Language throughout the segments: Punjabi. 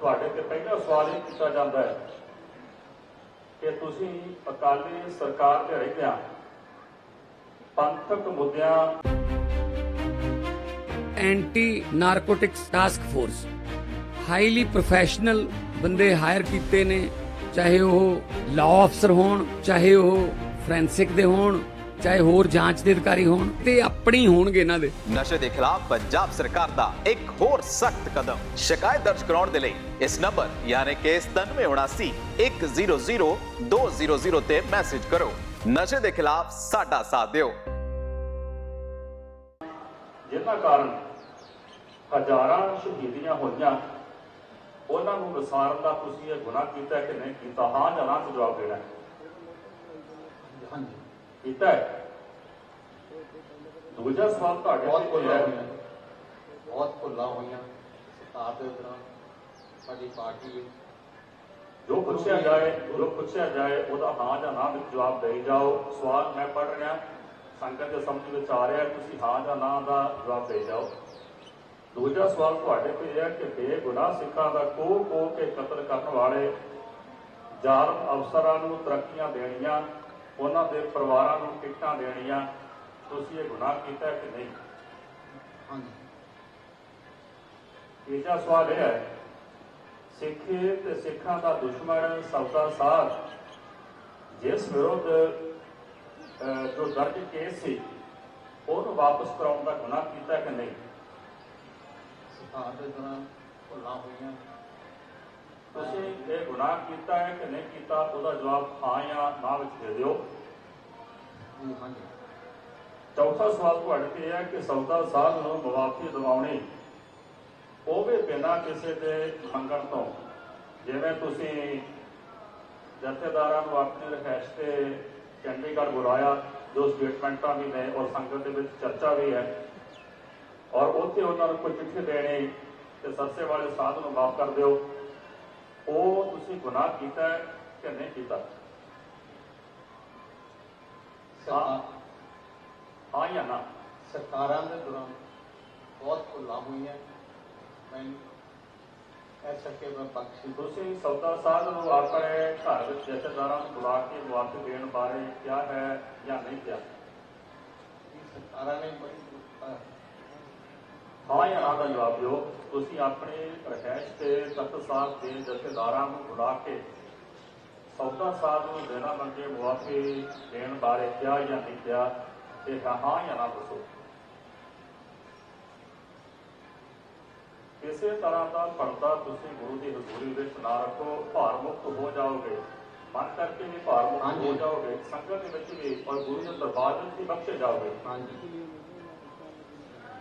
ਤੁਹਾਡੇ ਤੇ ਪਹਿਲਾ ਸਵਾਲ ਇਹ ਕੀਤਾ ਜਾਂਦਾ ਹੈ ਕਿ ਤੁਸੀਂ ਅਕਾਲੀ ਸਰਕਾਰ ਦੇ ਰਹਿੰਦਿਆਂ ਪੰਥਕ ਮੁੱਦਿਆਂ anti narcotics task force. Highly professional ਬੰਦੇ ਹਾਇਰ ਕੀਤੇ ਨੇ, ਚਾਹੇ ਉਹ ਲਾਅ ਅਫਸਰ ਹੋਣ, ਚਾਹੇ ਉਹ ਫੋਰੈਂਸਿਕ ਦੇ ਹੋਣ। ਚਾਹੇ ਹੋਰ ਜਾਂਚ ਦੇ ਅਧਿਕਾਰੀ ਹੋਣ ਤੇ ਆਪਣੀ ਹੋਣਗੇ ਇਹਨਾਂ ਦੇ। ਨਸ਼ੇ ਦੇ ਖਿਲਾਫ ਪੰਜਾਬ ਸਰਕਾਰ ਦਾ ਇੱਕ ਹੋਰ ਸਖਤ ਕਦਮ। ਸ਼ਿਕਾਇਤ ਦਰਜ ਕਰਾਉਣ ਦੇ ਲਈ ਇਸ ਨੰਬਰ ਯਾਨੀ ਕਿ 9779 100 200 ਤੇ ਮੈਸੇਜ ਕਰੋ। ਨਸ਼ੇ ਦੇ ਖਿਲਾਫ ਸਾਡਾ ਸਾਥ ਦਿਓ। ਜਿਨ੍ਹਾਂ ਕਾਰਨ ਹਜ਼ਾਰਾਂ ਸ਼ਹੀਦੀਆਂ ਹੋਈਆਂ ਉਹਨਾਂ ਨੂੰ ਵਿਸਾਰਨ ਦਾ ਤੁਸੀਂ ਇਹ ਗੁਨਾਹ ਕੀਤਾ ਕਿ ਨਹੀਂ ਕੀਤਾ ਹਾਂ ਜਾਂ ਨਾ ਜਵਾਬ ਦੇਣਾ ਹਾਂਜੀ। ਕੀਤਾ ਹੈ। ਦੂਜਾ ਸਵਾਲ ਤੁਹਾਡੇ ਬਹੁਤ ਭੁੱਲਾਂ ਹੈ। ਹੋਈਆਂ। ਬਹੁਤ ਭੁੱਲਾਂ ਹੋਈਆਂ ਸਰਕਾਰ ਦੇ ਦੌਰਾਨ ਸਾਡੀ ਪਾਰਟੀ ਜੋ ਪੁੱਛਿਆ ਜਾਏ ਜੋ ਪੁੱਛਿਆ ਜਾਏ ਉਹਦਾ ਹਾਂ ਜਾਂ ਨਾ ਵਿੱਚ ਜਵਾਬ ਦੇਈ ਜਾਓ। ਸਵਾਲ ਮੈਂ ਪੜ੍ਹ ਰਿਹਾ। ਸੰਗਤ ਦੇ ਸਮਝ ਵਿੱਚ ਆ ਰਿਹਾ। ਤੁਸੀਂ ਹਾਂ ਜਾਂ ਨਾ ਦਾ ਜਵਾਬ ਦੇ ਜਾਓ। ਦੂਜਾ ਸਵਾਲ ਤੁਹਾਡੇ ਤੇ ਇਹ ਹੈ ਕਿ ਬੇਗੁਨਾਹ ਸਿੱਖਾਂ ਦਾ ਕੋਹ ਕੋਹ ਕੇ ਕਤਲ ਕਰਨ ਵਾਲੇ ਜ਼ਾਲਮ ਅਫਸਰਾਂ ਨੂੰ ਤਰੱਕੀਆਂ ਦੇਣੀਆਂ ਉਹਨਾਂ ਦੇ ਪਰਿਵਾਰਾਂ ਨੂੰ ਟਿਕਟਾਂ ਦੇਣੀਆਂ ਤੁਸੀਂ ਇਹ ਗੁਨਾਹ ਕੀਤਾ ਕਿ ਨਹੀਂ? ਹਾਂਜੀ। ਤੀਜਾ ਸਵਾਲ ਇਹ ਹੈ ਸਿੱਖੇ ਤੇ ਸਿੱਖਾਂ ਦਾ ਦੁਸ਼ਮਣ ਸੌਦਾ ਸਾਧ ਜਿਸ ਵਿਰੁੱਧ ਜੋ ਦਰਜ ਕੇਸ ਸੀ ਉਹਨੂੰ ਵਾਪਸ ਕਰਾਉਣ ਦਾ ਗੁਨਾਹ ਕੀਤਾ ਕਿ ਨਹੀਂ? ਸਰਕਾਰ ਦੇ ਦੌਰਾਨ ਭੁੱਲਾਂ ਹੋਈਆਂ। ਇਹ ਗੁਨਾਹ ਕੀਤਾ ਹੈ ਕਿ ਨਹੀਂ ਕੀਤਾ ਉਹਦਾ ਜਵਾਬ ਹਾਂ ਜਾਂ ਨਾ ਵਿੱਚ ਦੇ ਦਿਓ। ਚੌਥਾ ਸਵਾਲ ਤੁਹਾਡੇ ਤੇ ਹੈ ਕਿ ਸੌਦਾ ਸਾਧ ਨੂੰ ਮੁਆਫੀ ਦਿਵਾਉਣੀ ਉਹ ਵੀ ਬਿਨਾਂ ਕਿਸੇ ਦੇ ਮੰਗਣ ਤੋਂ। ਜਿਵੇਂ ਤੁਸੀਂ ਜਥੇਦਾਰਾਂ ਨੂੰ ਆਪਣੀ ਰਿਹਾਇਸ਼ ਤੇ ਚੰਡੀਗੜ੍ਹ ਬੁਲਾਇਆ ਜੋ ਸਟੇਟਮੈਂਟਾਂ ਵੀ ਨੇ ਔਰ ਸੰਗਤ ਦੇ ਵਿੱਚ ਚਰਚਾ ਵੀ ਹੈ ਔਰ ਉੱਥੇ ਉਹਨਾਂ ਨੂੰ ਕੋਈ ਚਿੱਠੀ ਦੇਣੀ ਤੇ ਸਰਸੇ ਵਾਲੇ ਸਾਧ ਨੂੰ ਮਾਫ ਕਰ ਦਿਓ। ਉਹ ਤੁਸੀਂ ਗੁਨਾਹ ਕੀਤਾ ਹੈ ਕਿ ਨਹੀਂ ਕੀਤਾ? ਹਾਂ। ਜਾਂ ਨਾ? ਸਰਕਾਰਾਂ ਦੇ ਦੌਰਾਨ ਬਹੁਤ ਭੁੱਲਾਂ ਹੋਈਆਂ। ਮੈਂ ਕਹਿ ਸਕੇ ਮੈਂ ਬਖਸ਼ੀ ਤੁਸੀਂ ਸੌਦਾ ਸਾਧ ਨੂੰ ਆਪਣੇ ਘਰ ਵਿੱਚ ਜਥੇਦਾਰਾਂ ਨੂੰ ਬੁਲਾ ਕੇ ਮੁਆਫੀ ਦੇਣ ਬਾਰੇ ਕਿਹਾ ਹੈ ਜਾਂ ਨਹੀਂ ਕਿਹਾ? ਸਰਕਾਰਾਂ ਨੇ ਬੜੀ ਹਾਂ ਜਾਂ ਨਾ ਦਾ ਜਵਾਬ ਤੁਸੀਂ ਆਪਣੇ ਰਹਿਸ਼ ਤੇ ਤਖਤ ਸਾਹਿਬ ਦੇ ਜਥੇਦਾਰਾਂ ਨੂੰ ਬੁਲਾ ਕੇ ਸੌਦਾ ਸਾਹਿਬ ਨੂੰ ਦੇਣਾ ਮੰਗੇ ਮੁਆਫੀ ਦੇਣ ਬਾਰੇ ਕਿਹਾ ਜਾਂ ਨਹੀਂ ਕਿਹਾ ਤੇ ਹਾਂ ਜਾਂ ਨਾ ਦੱਸੋ। ਕਿਸੇ ਤਰ੍ਹਾਂ ਦਾ ਪਰਦਾ ਤੁਸੀਂ ਗੁਰੂ ਦੀ ਹਜ਼ੂਰੀ ਵਿੱਚ ਨਾ ਰੱਖੋ ਭਾਰ ਮੁਕਤ ਹੋ ਜਾਓਗੇ। ਮਨ ਕਰਕੇ ਵੀ ਭਾਰ ਮੁਕਤ ਹੋ ਜਾਓਗੇ ਸੰਗਤ ਵਿੱਚ ਵੀ ਪਰ ਗੁਰੂ ਦੇ ਦਰਬਾਰ ਵਿੱਚ ਵੀ ਬਖਸ਼ੇ ਜਾਓਗੇ। ਹਾਂਜੀ।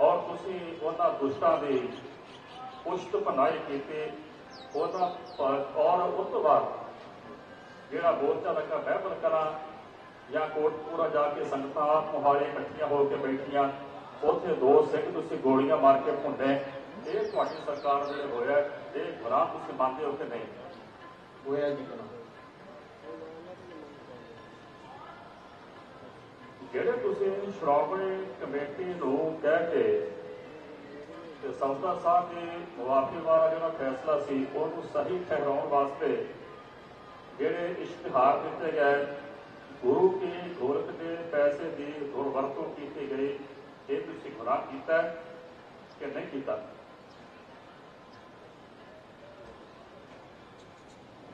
ਔਰ ਤੁਸੀਂ ਉਹਨਾਂ ਦੁਸ਼ਟਾਂ ਦੇ ਪੁਸ਼ਤ ਭਨਾਈ ਕੀਤੇ, ਉਹਦਾ ਔਰ ਉਸ ਤੋਂ ਬਾਅਦ ਜਿਹੜਾ ਮੋਰਚਾ ਲੱਗਾ ਬਹਿਬਲ ਕਰਾਂ, ਜਾਂ ਕੋਟਪੂਰਾ ਜਾ ਕੇ ਸੰਗਤਾਂ ਮੁਹਾਰੇ ਇਕੱਠੀਆਂ ਹੋ ਕੇ ਬੈਠੀਆਂ, ਉੱਥੇ ਦੋ ਸਿੰਘ ਤੁਸੀਂ ਗੋਲੀਆਂ ਮਾਰ ਕੇ ਭੁੰਡੇ, ਇਹ ਤੁਹਾਡੀ ਸਰਕਾਰ ਵੇਲੇ ਹੋਇਆ, ਇਹ ਗੁਨਾਹ ਤੁਸੀਂ ਮੰਨਦੇ ਹੋ ਕਿ ਨਹੀਂ? ਹੋਇਆ ਜੀ ਬਣਾ ਜਿਹੜੇ ਤੁਸੀਂ ਸ਼੍ਰੋਮਣੀ ਕਮੇਟੀ ਨੂੰ ਕਹਿ ਕੇ ਤੇ ਸੰਸਦਾ ਸਾਹਿਬ ਦੇ ਮੁਆਫੀ ਵਾਲਾ ਜਿਹੜਾ ਫੈਸਲਾ ਸੀ, ਉਹਨੂੰ ਸਹੀ ਠਹਿਰਾਉਣ ਵਾਸਤੇ ਜਿਹੜੇ ਇਸ਼ਤਿਹਾਰ ਦਿੱਤੇ ਗਏ, ਗੁਰੂ ਕੀ ਗੋਲਕ ਦੇ ਪੈਸੇ ਦੀ ਦੁਰਵਰਤੋਂ ਕੀਤੀ ਗਈ, ਇਹ ਤੁਸੀਂ ਗੁਨਾਹ ਕੀਤਾ ਕਿ ਨਹੀਂ ਕੀਤਾ?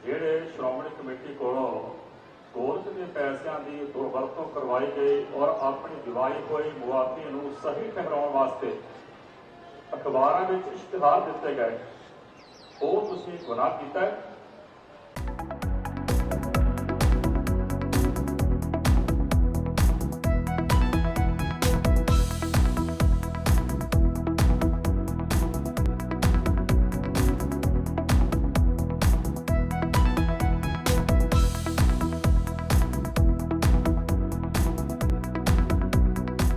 ਜਿਹੜੇ ਸ਼੍ਰੋਮਣੀ ਕਮੇਟੀ ਕੋਲੋਂ ਕੋਰਟ ਦੇ ਪੈਸਿਆਂ ਦੀ ਦੁਰਵਰਤੋਂ ਕਰਵਾਈ ਗਈ ਔਰ ਆਪਣੀ ਦਿਵਾਈ ਹੋਈ ਮੁਆਫੀ ਨੂੰ ਸਹੀ ਠਹਿਰਾਉਣ ਵਾਸਤੇ ਅਖਬਾਰਾਂ ਵਿੱਚ ਇਸ਼ਤਿਹਾਰ ਦਿੱਤੇ ਗਏ। ਉਹ ਤੁਸੀਂ ਗੁਨਾਹ ਕੀਤਾ ਹੈ?